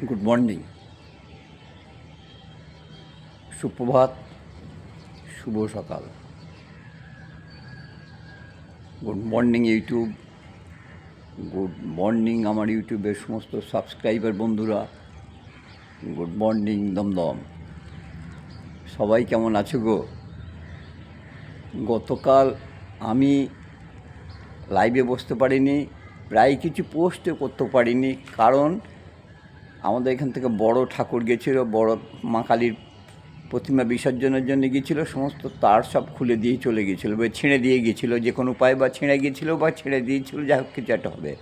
Good morning. সুপ্রভাত, শুভ সকাল। Good morning YouTube. Good morning আমার ইউটিউবের সমস্ত সাবস্ক্রাইবার বন্ধুরা। Good morning Dumdum. সবাই কেমন আছো গো? গতকাল আমি লাইভে বসতে পারিনি, প্রায় কিছু পোস্টও করতে পারিনি, কারণ আমাদের এখান থেকে বড় ঠাকুর গেছিল, বড় মা কালীর প্রতিমা বিসর্জনের জন্য গিয়েছিল সমস্ত তার সব খুলে দিয়ে চলে গিয়েছিল বা ছিঁড়ে দিয়ে গিয়েছিল যে কোনো উপায় বা ছিঁড়ে গিয়েছিল বা ছিঁড়ে দিয়েছিলো যা হোক কিছু একটা হবে।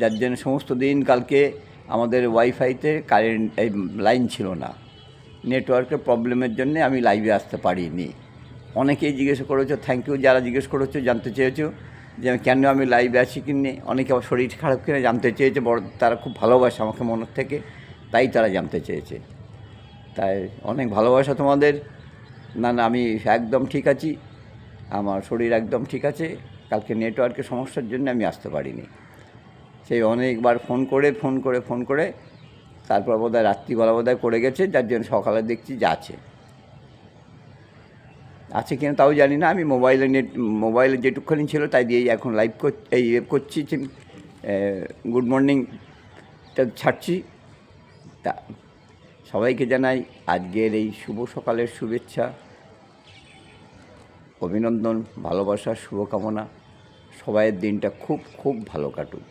যার জন্য সমস্ত দিন কালকে আমাদের ওয়াইফাইতে কারেন্ট এই লাইন ছিল না। নেটওয়ার্কের প্রবলেমের জন্য আমি লাইভে আসতে পারিনি। অনেকেই জিজ্ঞেস করেছ থ্যাংক ইউ যারা জিজ্ঞেস করেছ, জানতে চেয়েছো যে কেন আমি লাইভে আছি কি নে অনেকে আমার শরীর খারাপ কিনে জানতে চেয়েছে, বড় তারা খুব ভালোবাসে আমাকে মনের থেকে, তাই তারা জানতে চেয়েছে। তাই অনেক ভালোবাসা তোমাদের। না না, আমি একদম ঠিক আছি। আমার শরীর একদম ঠিক আছে। কালকে নেটওয়ার্কের সমস্যার জন্য আমি আসতে পারিনি। সেই অনেকবার ফোন করে ফোন করে ফোন করে, তারপর বোধহয় রাত্রিবেলা বোধহয় করে গেছে, যার জন্য সকালে দেখছি যে আছে কিনা তাও জানি না। আমি মোবাইলে নেট মোবাইলে যেটুকখানি ছিল তাই দিয়েই এখন লাইভ এই করছি গুড মর্নিংটা ছাড়ছি। তা, সবাইকে জানাই আজকের এই শুভ সকালের শুভেচ্ছা, অভিনন্দন, ভালোবাসা, শুভকামনা। সবাইয়ের দিনটা খুব খুব ভালো কাটুক।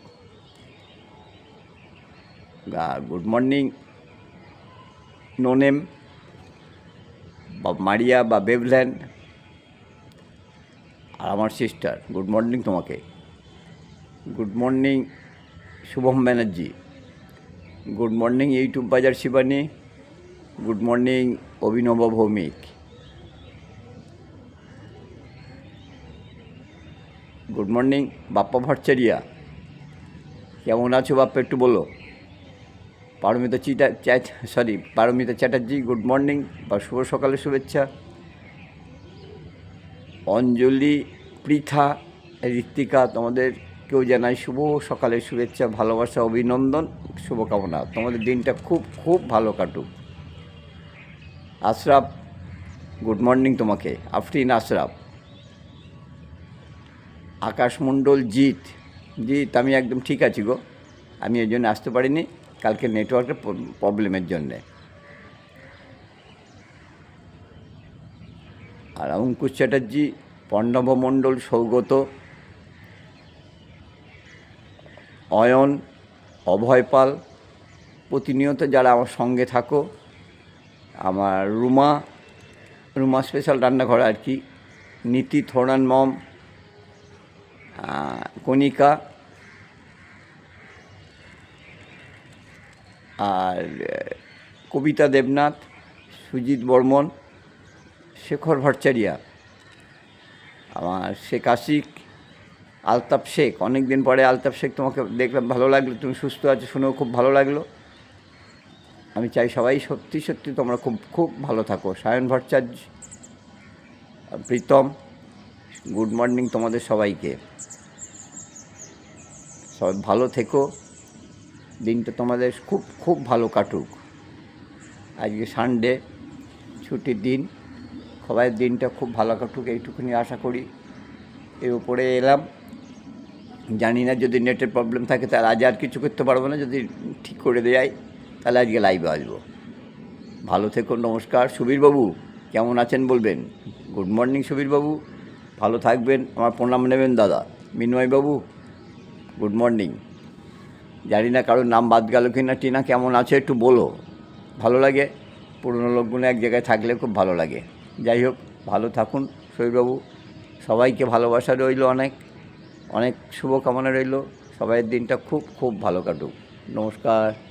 গুড মর্নিং নোনেম বা মারিয়া বা বেবল্যান্ড। আর আমার সিস্টার গুড মর্নিং তোমাকে। Good morning Shubham Banerjee. Good morning YouTube বাজার Shivani. Good morning Abhinav Bhowmik. Good morning Bappa Bhattacharya কেমন আছো বাপ্পা, একটু বলো। পারমিতা চিটা, chat sorry Paromita Chatterjee, good morning বা শুভ সকালের শুভেচ্ছা। অঞ্জলি, পৃথা, ঋত্বিকা, তোমাদের কেউ জানাই শুভ সকালের শুভেচ্ছা, ভালোবাসা, অভিনন্দন, শুভকামনা। তোমাদের দিনটা খুব খুব ভালো কাটুক। আশরাফ, গুড মর্নিং তোমাকে। আফরিন, আশরাফ। আকাশমণ্ডল জিৎ। জিৎ, আমি একদম ঠিক আছি গো। আমি এই জন্য আসতে পারিনি। কালকে নেটওয়ার্কের প্রবলেমের জন্যে। আর অঙ্কুশ চ্যাটার্জি, পণ্ডব মণ্ডল, সৌগত, অয়ন অভয়পাল প্রতিনিয়ত যারা আমার সঙ্গে থাকো, আমার রুমা রুমা স্পেশাল রান্নাঘর আর কি, নীতি, থোড়ান মম কণিকা আর কবিতা দেবনাথ, সুজিত বর্মন, শেখর ভট্টাচারিয়া আমার শেখ আশিক, আলতাফ শেখ। অনেক দিন পরে আলতাফ শেখ তোমাকে দেখলাম, ভালো লাগল, তুমি সুস্থ আছো শুনেও খুব ভালো লাগল। আমি চাই সবাই সত্যি সত্যি তোমরা খুব খুব ভালো থাকো। সায়ন ভট্টাচার্য প্রীতম, গুড মর্নিং তোমাদের সবাইকে। সবাই ভালো থেকো। দিনটা তোমাদের খুব খুব ভালো কাটুক। আজকে সানডে ছুটির দিন। সবাই দিনটা খুব ভালো কাটুক, এইটুকুনি আশা করি। এর উপরে এলাম। জানি না যদি নেটের প্রবলেম থাকে, তাহলে আজ আর কিছু করতে পারব না। যদি ঠিক করে দেয়, তাহলে আজকে লাইভে আসব। ভালো থেকো, নমস্কার। সুবীরবাবু কেমন আছেন বলবেন? গুড মর্নিং সুবীরবাবু ভালো থাকবেন। আমার প্রণাম নেবেন, দাদা। মিনময়বাবু গুড মর্নিং জানি না কারোর নাম বাদ গেল কি না টিনা কেমন আছে একটু বলো। ভালো লাগে? পুরনো লোকগুলো এক জায়গায় থাকলে খুব ভালো লাগে। যাই হোক, ভালো থাকুন শরীরবাবু সবাইকে ভালোবাসা রইল অনেক অনেক শুভকামনা রইল। সবাইয়ের দিনটা খুব খুব ভালো কাটুক। নমস্কার।